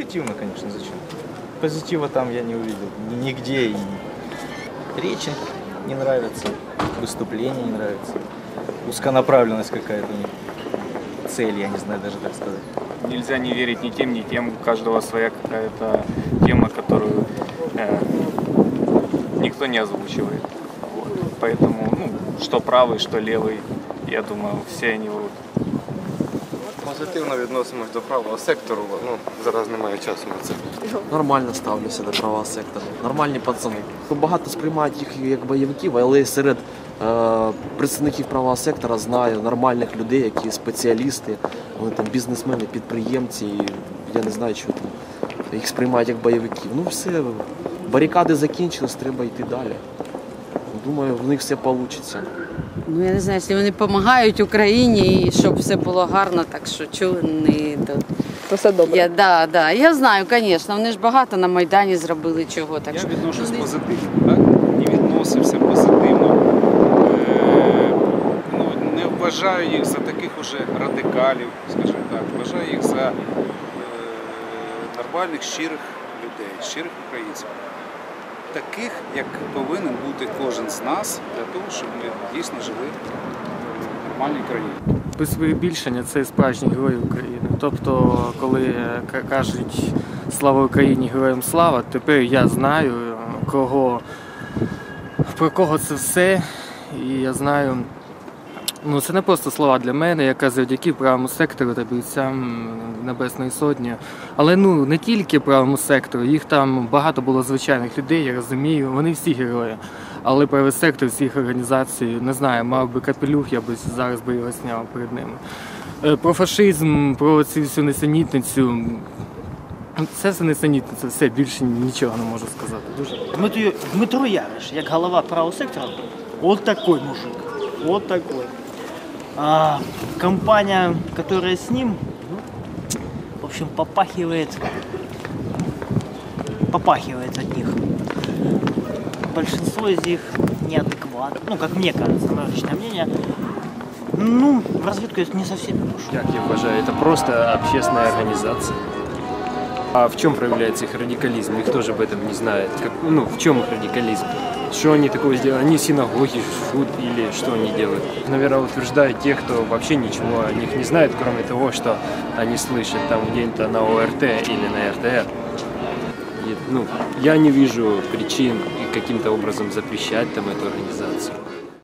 негативно, конечно, зачем? Позитива там я не увидел ни- нигде. И речи не нравятся, выступления не нравятся. Узконаправленность какая-то у них. Цель, я не знаю даже так сказать. Нельзя не верить ни тем, ни тем. У каждого своя какая-то тема, которую э, никто не озвучивает. Вот. Поэтому, ну, что правый, что левый, я думаю, все они врут. Позитивно відносимось до правого сектору, ну зараз немає часу на це. Нормально ставлюся до правого сектору. Нормальні пацани. Багато сприймають їх як бойовиків, але серед е, представників правого сектора знаю нормальних людей, які спеціалісти, вони там бізнесмени, підприємці. І я не знаю, що там. Їх сприймають як бойовиків. Ну все, барикади закінчились, треба йти далі. Думаю, в них все вийде. Ну я не знаю, якщо вони допомагають Україні і щоб все було гарно, так що чого не до То все добре. я да, да. Я знаю, звісно, вони ж багато на Майдані зробили чого. Так Я що відношусь не- позитивно, так? І відносився позитивно. Е, ну, не вважаю їх за таких уже радикалів, скажімо так. Вважаю їх за е, нормальних, щирих людей, щирих українців. Таких, як повинен бути кожен з нас, для того, щоб ми дійсно жили в нормальній країні. без вибільшення це справжні герої України. Тобто, коли е, кажуть слава Україні, героям слава, тепер я знаю, е, кого, про кого це все. І я знаю, ну це не просто слова для мене, яка завдяки правому сектору та бійцям Небесної Сотні. Але ну не тільки правому сектору, їх там багато було звичайних людей, я розумію, вони всі герої. Але правий сектор всіх організацій, не знаю, мав би капелюх, я би зараз би його зняв перед ними. Е, Про фашизм, про цю всю несенітницю. Це все несенітниця, все більше нічого не можу сказати. Дуже. Дмитро, Дмитро Яриш, як голова правого сектора, вот такой мужик. Вот такой. А компания, которая с ним, в общем, попахивает, попахивает от них. Большинство из них неадекватно, ну, как мне кажется, мое личное мнение. Ну, в разведку я не со всеми пошел. Как я уважаю, это просто общественная организация. А в чем проявляется их радикализм? Никто же об этом не знает. Как, ну, в чем их радикализм? Что они такое сделали? Они синагоги жгут или что они делают? Наверное, утверждают тех, кто вообще ничего о них не знает, кроме того, что они слышат там где-то на ОРТ или на РТР. И, ну, я не вижу причин каким-то образом запрещать там эту организацию.